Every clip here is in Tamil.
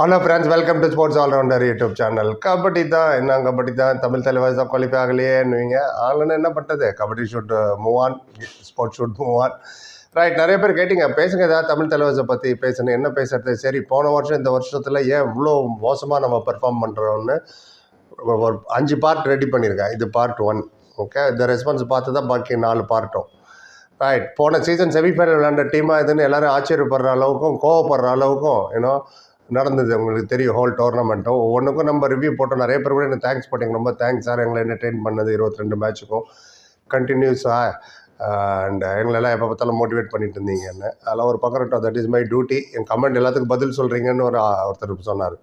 Hello friends welcome to sports allrounder YouTube channel kabaddi தான் என்ன கபடி தான்? தமிழ் தலைவாஸ் தான் குவாலிஃபை ஆகலையேன்னுவீங்க. ஆகலன்னு என்ன பண்ணுறது kabaddi shoot move on sports shoot move on right நிறைய பேர் கேட்டிங்க பேசுங்க ஏதாவது தமிழ் தலைவர்ஸை பற்றி பேசணும். என்ன பேசுறது? சரி போன வருஷம் இந்த வருஷத்தில் ஏன் இவ்வளோ மோசமாக நம்ம பெர்ஃபார்ம் பண்ணுறோம்னு ஒரு அஞ்சு பார்ட் ரெடி பண்ணியிருக்கேன். இது பார்ட் ஒன் ஓகே இந்த ரெஸ்பான்ஸ் பார்த்து தான் பாக்கி நாலு பார்ட்டும் ரைட் போன சீசன் செமிஃபைனல் விளையாண்ட டீமாக இதுன்னு எல்லாரும் ஆச்சரியப்படுற அளவுக்கும் கோவப்படுற அளவுக்கும் ஏன்னோ நடந்தது. உங்களுக்கு தெரியும் ஹோல் டோர்னமெண்ட்டும் ஒவ்வொன்றுக்கும் நம்ம ரிவ்யூ போட்டோம். நிறைய பேர் கூட எனக்கு தேங்க்ஸ் போட்டிங்க ரொம்ப தேங்க்ஸ் சார் எங்களை என்டர்டெயின் பண்ணது இருபத்தி ரெண்டு மேட்ச்சுக்கும் கண்டினியூஸாக அண்ட் எங்களெல்லாம் எப்போ பார்த்தாலும் மோட்டிவேட் பண்ணிட்டு இருந்தீங்க என்ன. அதெல்லாம் ஒரு பக்கம் இருக்கட்டும். தட் இஸ் மை டியூட்டி என் கமெண்ட் எல்லாத்துக்கும் பதில் சொல்கிறீங்கன்னு ஒரு ஒருத்தர் சொன்னார்.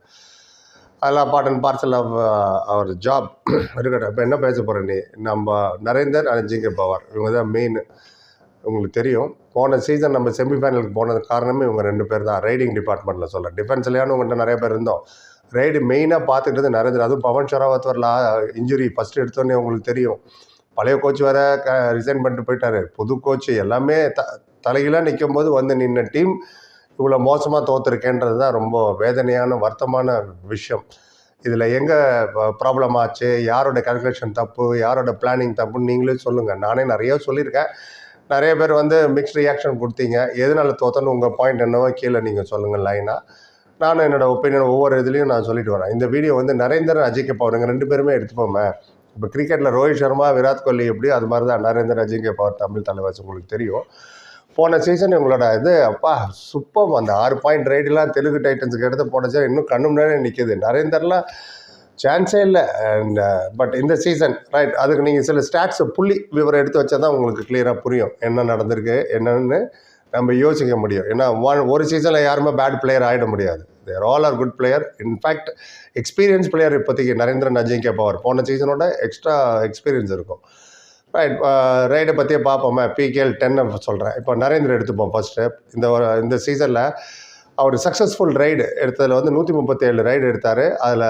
அதெல்லாம் part and parcel of our job இருக்கட்டும். இப்போ என்ன பேச போகிற நீ? நம்ம நரேந்தர் அண்ட் ஜிங்கே பவர். இவங்க தான் மெயின் உங்களுக்கு தெரியும். போன சீசன் நம்ம செமிஃபைனலுக்கு போனது காரணமே இவங்க ரெண்டு பேர் தான். ரைடிங் டிபார்ட்மெண்ட்டில் சொல்ல டிஃபென்ஸ்லையானு உங்கள்கிட்ட நிறைய பேர் இருந்தோம். ரைடு மெயினாக பார்த்துக்கிட்டது நரேந்திர அதுவும் பவன் ஷராவத் வரல இன்ஜுரி ஃபஸ்ட்டு எடுத்தோன்னே உங்களுக்கு தெரியும். பழைய கோச் வேற க ரிசைன் பண்ணிட்டு போயிட்டாரு. புது கோச் எல்லாமே த தலைகீழாக நிற்கும் போது வந்து நின்ன டீம் இவ்வளோ மோசமாக தோத்துருக்கேன்றது தான் ரொம்ப வேதனையான வருத்தமான விஷயம். இதில் எங்கே ப்ராப்ளம் ஆச்சு? யாரோட கால்குலேஷன் தப்பு? யாரோட பிளானிங் தப்புன்னு நீங்களே சொல்லுங்கள் நானே நிறையா சொல்லியிருக்கேன். நிறைய பேர் வந்து மிக்ஸ்ட் ரியாக்ஷன் கொடுத்தீங்க. எதனால தோத்தன்னு உங்கள் பாயிண்ட் என்னவோ கீழே நீங்கள் சொல்லுங்கள் லைனாக நானும் என்னோட ஒப்பீனியன் ஒவ்வொரு இதுலேயும் நான் சொல்லிட்டு வரேன். இந்த வீடியோ வந்து நரேந்திரன் அஜிக்க எங்கள் ரெண்டு பேருமே எடுத்துப்போமே. இப்போ கிரிக்கெட்டில் ரோஹித் சர்மா விராட் கோலி எப்படி அது மாதிரி தான் நரேந்திரன் அஜய் பவர் தமிழ் தலைவாசி உங்களுக்கு தெரியும். போன சீசன் உங்களோட இது அப்பா சூப்பர் அந்த ஆறு பாயிண்ட் ரைடெலாம் தெலுங்கு டைட்டன்ஸுக்கு எடுத்து போன சீசன் இன்னும் கண்ணு முன்னாடி நிற்கிது நரேந்தர்லாம் சான்ஸே இல்லை. அண்ட் பட் இந்த சீசன் ரைட் அதுக்கு நீங்கள் சில ஸ்டாட்ஸ் புள்ளி விவரம் எடுத்து வச்சா தான் உங்களுக்கு கிளியராக புரியும். என்ன நடந்திருக்கு என்னன்னு நம்ம யோசிக்க முடியும். ஏன்னா ஒன் ஒரு சீசனில் யாருமே பேட் பிளேயர் ஆகிட முடியாது. There all are good player in fact experience player இப்போதைக்கு நரேந்திரன் அஜிங்கே பவர் போன சீசனோட எக்ஸ்ட்ரா எக்ஸ்பீரியன்ஸ் இருக்கும். ரைட் ரைடை பற்றியே பார்ப்போமே. பிகேஎல் டென்னை சொல்கிறேன் இப்போ நரேந்திர எடுத்துப்போம் ஃபஸ்ட்டு இந்த இந்த சீசனில் அவர் சக்ஸஸ்ஃபுல் ரைடு எடுத்ததில் வந்து நூற்றி முப்பத்தேழு ரைடு எடுத்தார். அதில்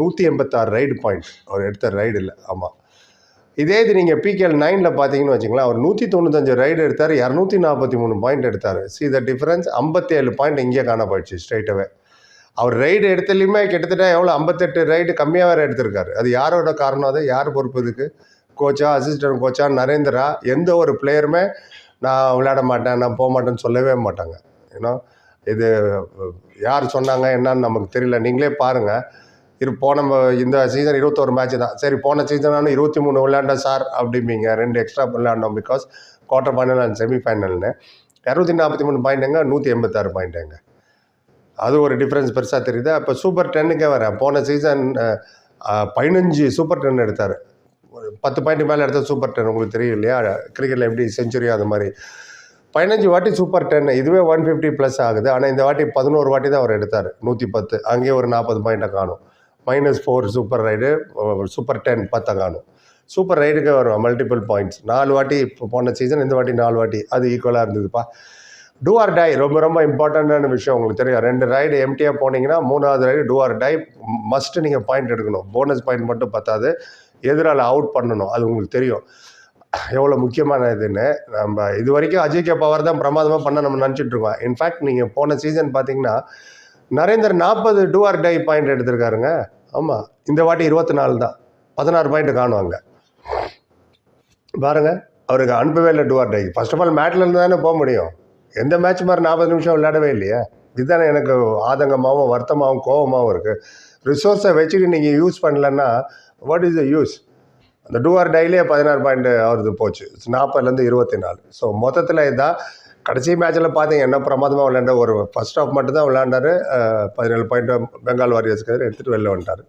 நூற்றி எண்பத்தாறு ரைடு பாயிண்ட் அவர் எடுத்த ரைடு இல்லை. ஆமாம் இதே இது நீங்கள் பிகேஎல் நைனில் பார்த்தீங்கன்னு வச்சுங்களேன் அவர் நூற்றி தொண்ணூத்தஞ்சு ரைடு எடுத்தார் இரநூத்தி நாற்பத்தி மூணு பாயிண்ட் எடுத்தார். சி த டிஃபரன்ஸ் ஐம்பத்தேழு பாயிண்ட் இங்கேயே காண போயிடுச்சு ஸ்ட்ரைட்டாகவே அவர் ரைடு எடுத்தலையுமே கிட்டத்தட்ட எவ்வளோ ஐம்பத்தெட்டு ரைடு கம்மியாக வேறு எடுத்திருக்காரு. அது யாரோட காரணம் அது? யார் பொறுப்பு இதுக்கு? கோச்சா அசிஸ்டன்ட் கோச்சா நரேந்திரா எந்த ஒரு பிளேயருமே நான் விளையாட மாட்டேன் நான் போக மாட்டேன்னு சொல்லவே மாட்டாங்க. ஏன்னா இது யார் சொன்னாங்க என்னன்னு நமக்கு தெரியல. நீங்களே பாருங்கள் இரு போன இந்த சீசன் இருபத்தோரு மேட்ச் தான். சரி போன சீசனான இருபத்தி மூணு விளையாண்டோம் சார் அப்படிம்பீங்க. ரெண்டு எக்ஸ்ட்ரா விளையாண்டோம் பிகாஸ் குவார்ட்டர் ஃபைனல் அண்ட் செமிஃபைனல்னு இரநூத்தி நாற்பத்தி மூணு பாயிண்ட்டுங்க நூற்றி எண்பத்தாறு பாயிண்ட்டுங்க அது ஒரு டிஃப்ரென்ஸ் பெருசாக தெரியுது. அப்போ சூப்பர் டென்னுக்கே வரேன். போன சீசன் பதினஞ்சு சூப்பர் டென் எடுத்தார். ஒரு பத்து பாயிண்ட் மேலே எடுத்த சூப்பர் டென் உங்களுக்கு தெரியும் இல்லையா? கிரிக்கெட்டில் எப்படி செஞ்சுரி அது மாதிரி. பதினஞ்சு வாட்டி சூப்பர் டென் இதுவே ஒன் ஃபிஃப்டி ப்ளஸ் ஆகுது. ஆனால் இந்த வாட்டி பதினோரு வாட்டி தான் அவர் எடுத்தார். நூற்றி பத்து. அங்கேயே ஒரு நாற்பது பாயிண்ட்டை காணும். Minus four super raid super ten பத்தங்கானும் காணும் சூப்பர் ரைடுக்கே வரும் மல்டிபிள் பாயிண்ட்ஸ் நாலு வாட்டி இப்போ போன சீசன் இந்த வாட்டி நாலு வாட்டி. அது ஈக்குவலாக இருந்ததுப்பா. டூ ஆர் டை ரொம்ப ரொம்ப இம்பார்ட்டண்ட்டான விஷயம் உங்களுக்கு தெரியும். ரெண்டு ரைடு எம்டியாக போனீங்கன்னா மூணாவது raid do or die must நீங்கள் பாயிண்ட் எடுக்கணும். போனஸ் பாயிண்ட் மட்டும் பத்தாது. எதிரால் அவுட் பண்ணணும். அது உங்களுக்கு தெரியும். எவ்வளோ முக்கியமான இதுன்னு. நம்ம இது வரைக்கும் அஜய் கே பவர் தான் பிரமாதமாக பண்ண நம்ம நினச்சிட்ருக்கோம் இன்ஃபேக்ட் நீங்கள் போன சீசன் பார்த்தீங்கன்னா நரேந்தர் நாற்பது டூ ஆர் டை பாயிண்ட் எடுத்திருக்காருங்க. ஆமாம் இந்த வாட்டி இருபத்தி நாலு தான். பதினாறு பாயிண்ட் காணுவாங்க. பாருங்கள் அவருக்கு அனுப்பவே இல்லை do or die. First of all மேட்லேருந்து தானே போக முடியும். எந்த மேட்ச் மாதிரி நாற்பது நிமிஷம் விளையாடவே இல்லையே. இதுதானே எனக்கு ஆதங்கமாகவும் வருத்தமாகவும் கோபமாகவும் இருக்குது ரிசோர்ஸை வச்சுட்டு நீங்கள் யூஸ் பண்ணலன்னா வாட் இஸ் த யூஸ் அந்த டூ ஆர் டைலே பதினாறு பாயிண்ட் அவரது போச்சு. நாற்பதுலேருந்து இருபத்தி நாலு ஸோ மொத்தத்தில் இதான் கடைசி மேட்ச்சில் பார்த்தீங்க என்ன பிரமாதமாக விளையாண்ட ஒரு ஃபர்ஸ்ட் ஆஃப் மட்டும் தான் பதினேழு பாயிண்ட் பெங்கால் வாரியர்ஸ்க்கு எடுத்துகிட்டு வெளில வந்துட்டார்.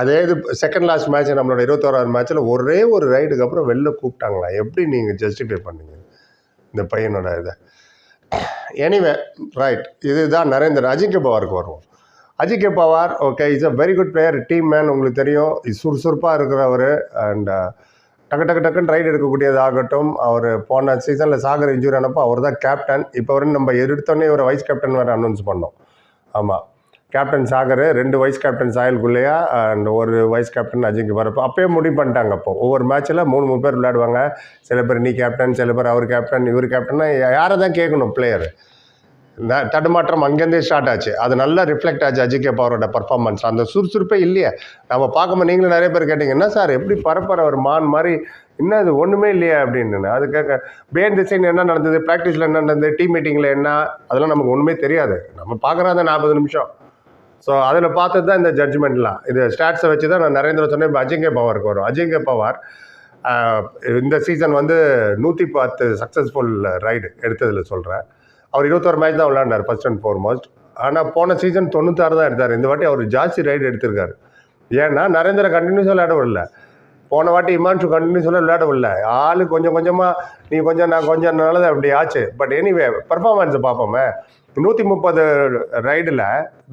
அதே இது செகண்ட் லாஸ்ட் மேட்ச் நம்மளோட இருபத்தோராவது மேட்ச்சில் ஒரே ஒரு ரைடுக்கு அப்புறம் வெளில கூப்பிட்டாங்களா? எப்படி நீங்கள் ஜஸ்டிஃபை பண்ணீங்க இந்த பையனோட இதை? எனிவே ரைட் இதுதான் நரேந்திரன். அஜிங்க பவாருக்கு வருவோம். Ajinkya Pawar okay is a very good player team man உங்களுக்கு தெரியும். சுறுசுறுப்பாக இருக்கிறவர். அண்ட் டக்கு டக்கு டக்குன்னு ரைடு எடுக்கக்கூடியதாகட்டும் அவர் போன சீசனில் சாகர் இன்ஜூரி ஆனப்போ அவர் தான் கேப்டன் இப்போ வரை நம்ம எடுத்தோடனே ஒரு வைஸ் கேப்டன் வேறு அனௌன்ஸ் பண்ணோம். ஆமாம் கேப்டன் சாகர் ரெண்டு vice captain Sahil Gulia and ஒரு வைஸ் கேப்டன் அஜிங்க வரப்போ அப்போயே முடிவு பண்ணிட்டாங்க அப்போ. ஒவ்வொரு மேட்ச்சில் மூணு மூணு பேர் விளையாடுவாங்க. சில பேர் நீ கேப்டன் சில பேர் அவர் கேப்டன் இவர் கேப்டன்னா யாரை தான் கேட்கணும் பிளேயர் தடுமாற்றம் அங்கேருந்தே ஸ்டார்ட் ஆச்சு. அது நல்லா ரிஃப்ளெக்ட் ஆச்சு அஜிகே பவரோட பர்ஃபார்மன்ஸ் அந்த சுறுசுறுப்பே இல்லையே. நம்ம பார்க்கும்போது நீங்களும் நிறைய பேர் கேட்டீங்க என்ன சார் எப்படி பரப்பர ஒரு மான் மாதிரி? என்ன இது ஒன்றுமே இல்லையே அப்படின்னு அது கேட்க பேன் டிசைன் என்ன நடந்தது ப்ராக்டிஸில் என்ன நடந்தது டீம் மீட்டிங்கில் என்ன அதெல்லாம் நமக்கு ஒன்றுமே தெரியாது. நம்ம பார்க்குறோம் அந்த நாற்பது நிமிஷம். ஸோ அதில் பார்த்தது தான் இந்த ஜட்ஜ்மெண்ட்லாம் இது ஸ்டாட்ஸை வச்சு தான் நான் நரேந்திர சொன்னேன் இப்போ அஜிங்கே பவருக்கு வரும். அஜிங்கே பவார் இந்த சீசன் வந்து நூற்றி பத்து சக்ஸஸ்ஃபுல் ரைடு எடுத்ததில் சொல்கிறேன் அவர் இருபத்தோரு மேட்ச் தான் விளையாண்டார் ஃபர்ஸ்ட் அண்ட் foremost. ஆனால் போன சீசன் தொண்ணூத்தாறு தான் எடுத்தார். இந்த வாட்டி அவர் ஜாஸ்தி ரைடு எடுத்திருக்காரு. ஏன்னா நரேந்திர கண்டினியூஸாக விளையாட விடல. போன வாட்டி இமான்ஷு கண்டினியூஸாக விளையாட விடல. ஆள் கொஞ்சம் கொஞ்சமாக நீ கொஞ்சம் நான் கொஞ்சம் நல்லது அப்படி ஆச்சு. பட் எனிவே பர்ஃபார்மன்ஸை பார்ப்போமே. நூற்றி முப்பது ரைடில்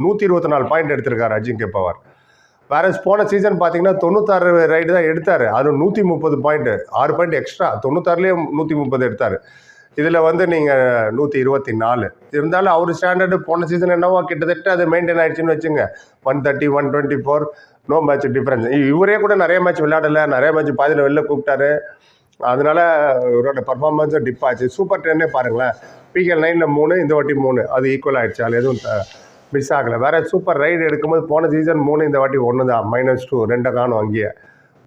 நூற்றி இருபத்தி நாலு பாயிண்ட் எடுத்திருக்காரு அஜிங்கே பவர். வேற போன சீசன் பார்த்தீங்கன்னா தொண்ணூத்தாறு ரைடு தான் எடுத்தார். அது நூற்றி முப்பது பாயிண்ட் ஆறு பாயிண்ட் எக்ஸ்ட்ரா தொண்ணூத்தாறுலேயே நூற்றி முப்பது எடுத்தார். இதில் வந்து நீங்கள் நூற்றி இருபத்தி நாலு. இருந்தாலும் அவர் ஸ்டாண்டர்டு போன சீசன் என்னவோ கிட்டத்தட்ட அது மெயின்டைன் ஆயிடுச்சுன்னு வச்சுங்க. One thirty one twenty four no match difference இவரே கூட நிறைய மேட்ச் விளையாடல. நிறைய மேட்ச் பாதியில் வெளில கூப்பிட்டாரு. அதனால இவரோட பர்ஃபார்மன்ஸும் டிப் ஆச்சு. சூப்பர் டென்னே பாருங்களேன். பிகேஎல் நைனில் மூணு இந்த வாட்டி மூணு. அது ஈக்குவல் ஆகிடுச்சு அது எதுவும் மிஸ் ஆகலை. வேற சூப்பர் ரைடு எடுக்கும்போது போன சீசன் மூணு இந்த வாட்டி ஒன்று தான் மைனஸ் டூ ரெண்டை காணும் அங்கேயே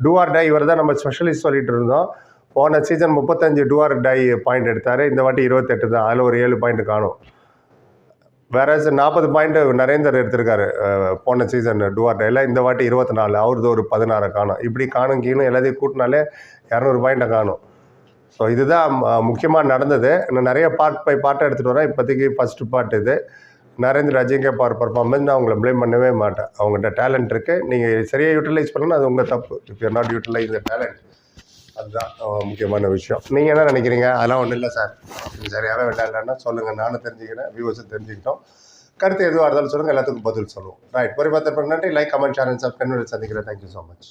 டூஆர் டை இவர் தான் நம்ம ஸ்பெஷலிஸ்ட் சொல்லிட்டு இருந்தோம். போன சீசன் முப்பத்தஞ்சு டுவார் டை பாயிண்ட் எடுத்தார். இந்த வாட்டி இருபத்தெட்டு தான். அதில் ஒரு ஏழு பாயிண்ட் காணும். வேற நாற்பது பாயிண்ட் நரேந்தர் எடுத்திருக்காரு. போன சீசன் டுவார் டைல இந்த வாட்டி இருபத்தி நாலு அவரது ஒரு பதினாறு காணும். இப்படி காணும் கீழும் எல்லாத்தையும் கூட்டினாலே இரநூறு பாயிண்ட்டை காணும். ஸோ இதுதான் முக்கியமாக நடந்தது. இன்னும் நிறைய பார்ட் பை பார்ட்டாக எடுத்துகிட்டு வரேன். இப்போதைக்கு ஃபஸ்ட்டு பார்ட் இது. நரேந்திர அஜிங்கே பார் பர்ஃபார்மன்ஸ் நான் உங்களை ப்ளேம் பண்ணவே மாட்டேன். அவங்கள்ட்ட டேலண்ட் இருக்குது நீங்கள் சரியாக யூட்டிலைஸ் பண்ணணும் அது உங்கள் தப்பு. If you're not utilise the talent அதுதான் முக்கியமான விஷயம். நீங்கள் என்ன நினைக்கிறீங்க? அதெல்லாம் ஒன்றும் இல்லை சார் இது வேண்டாம் விளையாடலன்னா சொல்லுங்கள் நானும் தெரிஞ்சுக்கிறேன் வியூவர்ஸும் தெரிஞ்சுக்கிட்டோம். கருத்து எதுவாக இருந்தாலும் சொல்லுங்கள் எல்லாத்துக்கும் பதில் சொல்லுவோம். ரைட் ஒரு பத்து நன்றி லைக் கமெண்ட் சேனல் சப்ஸ்கிரைப் சந்திக்கிறேன். Thank you so much